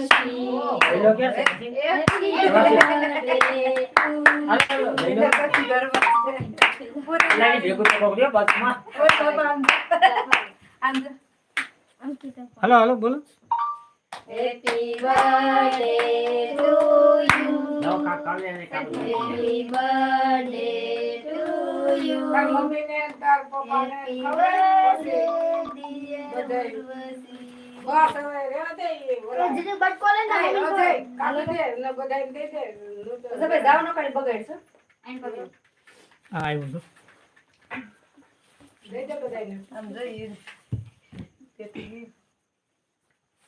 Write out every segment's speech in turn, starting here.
હાલો, હાલો, લઈ લો. લાવી ભેગું તો પકડ્યો બસમાં. હાલો હાલો બોલો હેપી બર્થડે ટુ યુ લાવો, કા- કાલે એને કાઢો. હેપી બર્થડે ટુ બસ હવે દે કાલે દે ને દે. ન કરી બગાડશો. હા આવ્યું દે.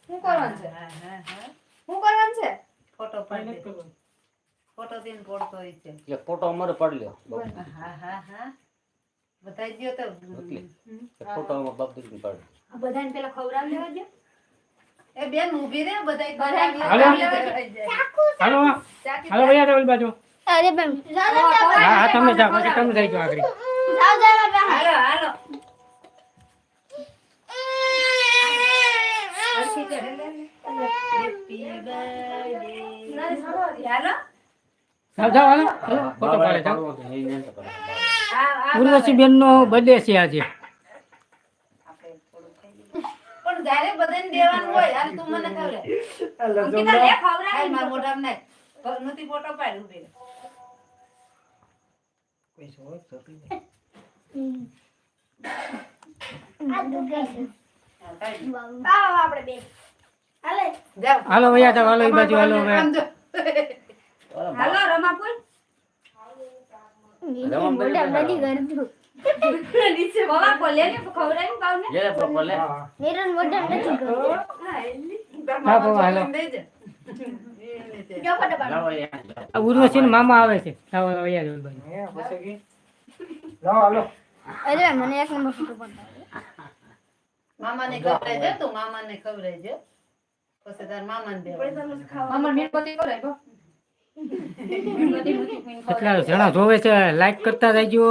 શું કરવાનું છે? શું કરવાનું છે? ફોટો પાડી. ફોટો થઈને પડતો હોય છે. ફોટો અમારે પાડી લ્યો હા હા હા. બધાય દ્યો તો એટલે. ફોટો અમારે બાપ દીકરી પાડે બધાને પેલા ખવડાવી લેવા દે એ બેન ઊભી રે બધાય બધાય હાલો. હાલો હાલો ભૈયા તો બાજુ અરે બેન હા હા તમે જાઓ પછી તમે જઈ જાઓ આગળ. જાઓ જાઓ હાલો હાલો. હેપી બર્થડે હાલો. જાઓ જાઓ હાલો. હાલો ફોટો પાડે જાઓ. પાડવો તો એ નહીં તો પાડે. ઉર્વશી બેન નો બર્થડે છે આજે. જ્યારે બધાને દેવાનું હોય અને તું મને ખવડાય અંકિતા લે હાલ મારા મોઢામાં નાખ. નથી ફોટો પાડ. આવો આપણે બે. હાલે. હાલો ભૈયા હાલો બાજુ હાલો હાલો રમાપુર ઉર્વશી મામા આવે છે? અરે મને એક નંબર ફોટો મામાને તું મામાને ખવડાવજે પછી તાર મામાને દેવાનું. મામા મૂકી પીને કેટલા જણા જોવે છે લાઈક કરતા જજો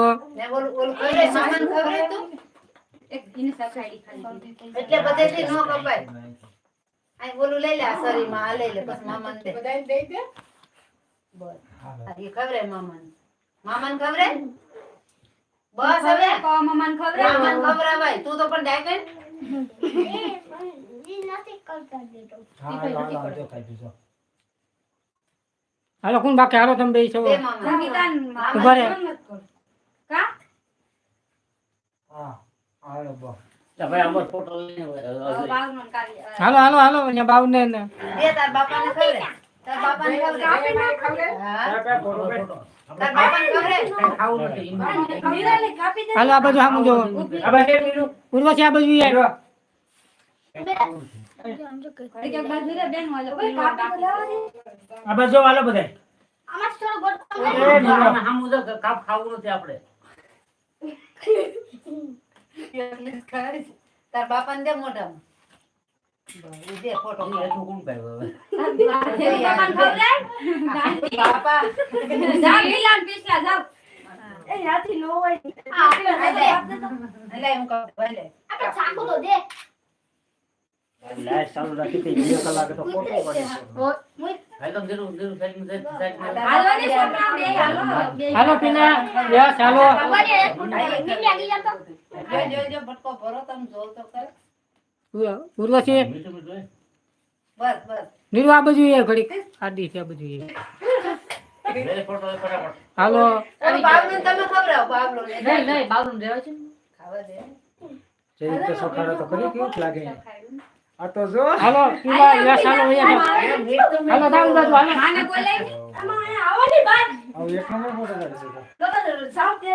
એટલે બધેથી ન કપાય આ લઈ લે આ શરીરમાં આ લઈ લે બસ મામાને દે બધાને દઈ દે. બસ આ એ મામાને મામાને ખવડાય બસ હવે કો મામાને ખવડાવ મામાને ભાઈ તું તો પણ ઈ નથી કરતા દેતો હા, હાલો, હાલો, હાલો, જો ખાઈ પીજો. હાલો કોણ બાકી? હાલો તમે બે છો. ઊભા રહે. કા? હા, હાલો, કાલી હાલો હાલો હાલો અહીંયા બાવને ને. દે તાર તાર બાપાને ખવડાય કાપી ખવડાય. હા. ક્યાં, ક્યાં તાર બાપાને ખવડાય કાંઈ ખાવું નથી. નિરાલે કાપી દે. હાલો આ બાજુ સામું જો. આ બાજુ મિનિટ. ઉર્વશી આ બાજુ આવ. સમજો કે એક એક બાજુ રે બેન વાલો કાપી તો લેવા દે આ બાજુ જો, હાલો બધાય. આમાં થોડો ગોળ. આમાં કે કાપ ખાવું નથી આપણે એટલે જ તાર બાપાને દે મોઢામાં બસ, લાઈટ ચાલુ રાખી. બે કલાકે તો ફોટો તો હાલો પીના યસ હાલો. તો. ઉર્વશી. નીરુ આ બાજુ ઘડીક. આડી છે આ બાજુ એ. લે ફોટો લે ફટાફટ. હાલો. તમે ખવડાવો બાબલુને. નહીં નહીં બાબુને દેવા છે. ખાવા દે. જે રીતે સફારો તો કરી કેવું લાગે? આ તો જો. હાલો પીલા યસ હાલો હાલો જાઓ બાજુ હાલો. માને બોલાય ને આવવાની બાદ આવું એક નંબર ફોટો પાડીશું. સાવ કે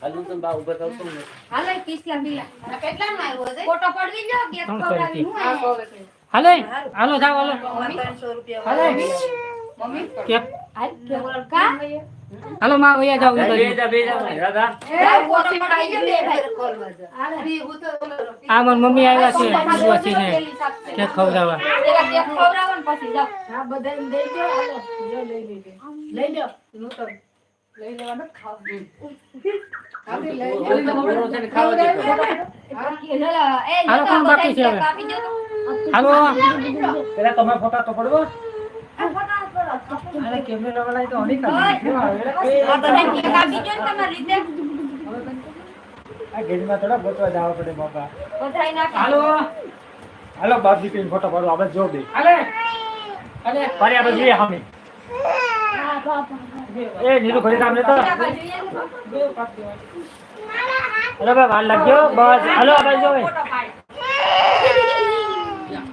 હાલ તમે બા ઊભા થાવ છો હાલો એ પીસલા મિલા આ આવ્યો છે? ફોટો પડવી જો કે ત્રણસો હું આ આ કોવે હાલો? હાલો જાઓ હાલો. ત્રણસો રૂપિયા હાલો? કે? હાલો માં વયા જાઓ બે જા બે જા ભાઈ, રાધા એ ફોટો પડાવી જો બે ભાઈ ખોલવા જા. ફ્રી હું તો આ મારી મમ્મી આવ્યા છે ઉર્વશી ને. કેક ખવડાવવા. જાવ હાલો. જો લઈ લીધે લઈ લો. નૂતન લઈ લેવાનું ખાવું. હાથી લઈ લો. તો બોલો ને ખાવા દે. એ હાલો, કોણ બાકી છે હવે? હાલો પેલા તમે ફોટા તો પડવો? અરે કેમેરા વાળા તો હણી કાઢી આ ગેજમાં થોડા ગોતવા જવા પડે બાપા. હાલો. હાલો બાપ દીકરીને ફોટો પાડો. આપણે જો બે. હાલે. હાલે. પારી આપણે જોઈએ સામે. એ નીરુ ઘડી કામ લેતો અરે ભાઈ વાર લાગ્યો. બસ. હાલો આપણે જો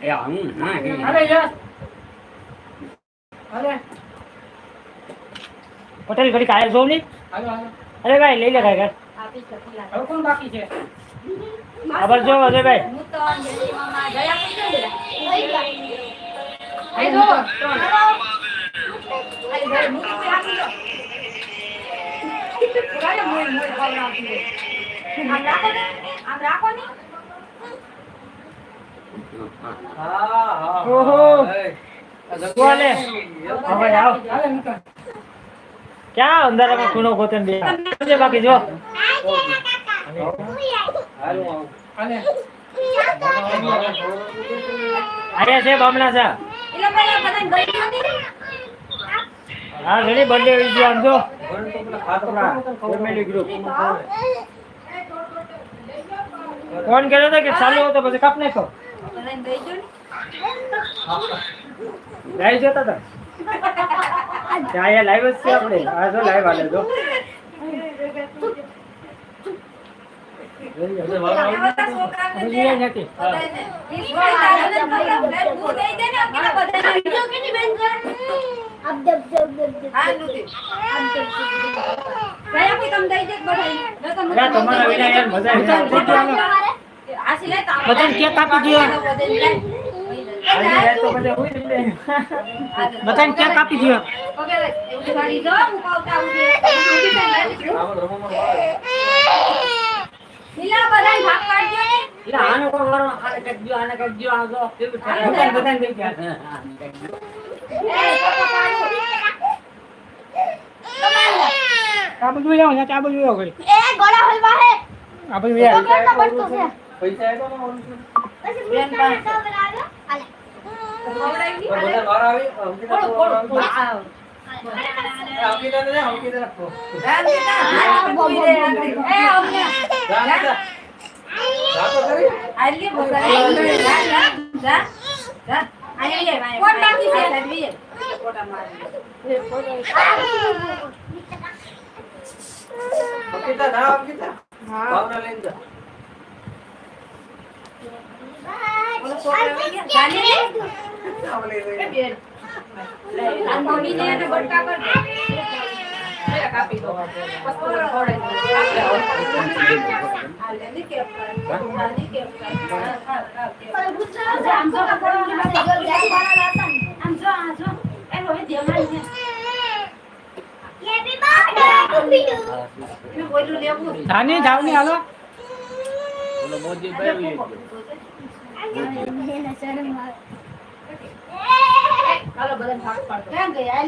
એ હું ના કે યસ. હાલે. પટેલ ઘડી કાયર જોઉં નહીં? હાલો હાલો. અરે ભાઈ લઈ લે ભાઈ ઘર. કોણ બાકી છે? ખબર જો અરે ભાઈ હાલો તો ઓહો. કોને હવે આવ. ક્યાં અંધારામાં ખૂણો ગોતન બે બાકી, જો. આયા છે, બામણા છે. હા, ઘણી બર્થડે આવી આમ ફેમિલી ગ્રુપ ફોન કર્યો હતો કે ચાલુ હતો, પછી કાપ નાખો લાઈવ જોતા હતા? ત્યાં અહીંયા લાઈવ જ છે આપણે. આ જો લાઈવ આલે જો. તમારા વિના યાર મજા આવી બધાને કેક આપી દો બધાને ક્યાં કાપી દો આને કોણ વાળો આને કાઢ દો આને કાઢ દો આ જો. કેવું થાય બધાને બધાને દઈ ગયા. આ બધું આવો આ બધું આવો ઘડી એ ગોળા હલવા હે. આ બધું આવો. કેટલા પડતો છે? પૈસા અંકિતા ને અંકિતા ભાવના લઈને જા. આમ જો આમ જો આ જો એ રોહિત દેવાન છે હેપી બર્થડે જાની જાવની હાલો. ઓલો મોદી ભાઈ ચાલો બધા ભાગ પાડો ક્યાં ગયા